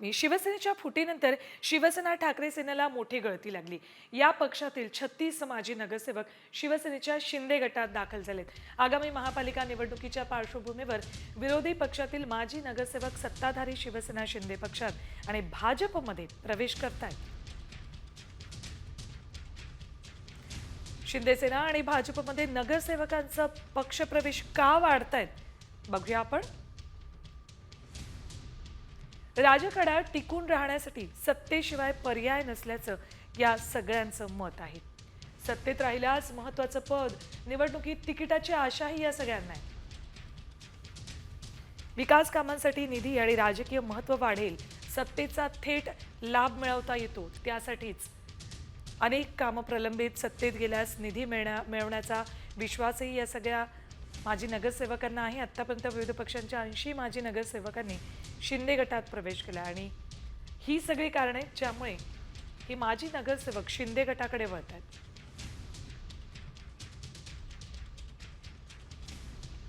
बातमी शिवसेनेच्या फुटीनंतर शिवसेना ठाकरे सेनेला मोठी गळती लागली. या पक्षातील छत्तीस माजी नगरसेवक शिवसेनेच्या शिंदे गटात दाखल झालेत. आगामी महापालिका निवडणुकीच्या पार्श्वभूमीवर विरोधी पक्षातील माजी नगरसेवक सत्ताधारी शिवसेना शिंदे पक्षात आणि भाजपमध्ये प्रवेश करतायत. शिंदेसेना आणि भाजपमध्ये नगरसेवकांचा पक्षप्रवेश का वाढतायत? बघूया आपण. राजकारणात टिकून राहण्यासाठी सत्तेशिवाय पर्याय नसल्याचं या सगळ्यांचं मत आहे. सत्तेत राहिल्यास महत्वाचं पद निवडणुकीत तिकिटाची आशाही या सगळ्यांना आहे. विकास कामांसाठी निधी आणि राजकीय महत्त्व वाढेल सत्तेचा थेट लाभ मिळवता येतो त्यासाठीच. अनेक कामं प्रलंबित सत्तेत गेल्यास निधी मिळण्या मिळवण्याचा विश्वासही या सगळ्या माजी नगरसेवकांना आहे. आत्तापर्यंत विविध पक्षांच्या ऐंशी माजी नगरसेवकांनी शिंदे गटात प्रवेश केला आणि ही सगळी कारणे ज्यामुळे ही माजी नगरसेवक शिंदे गटाकडे वळत आहेत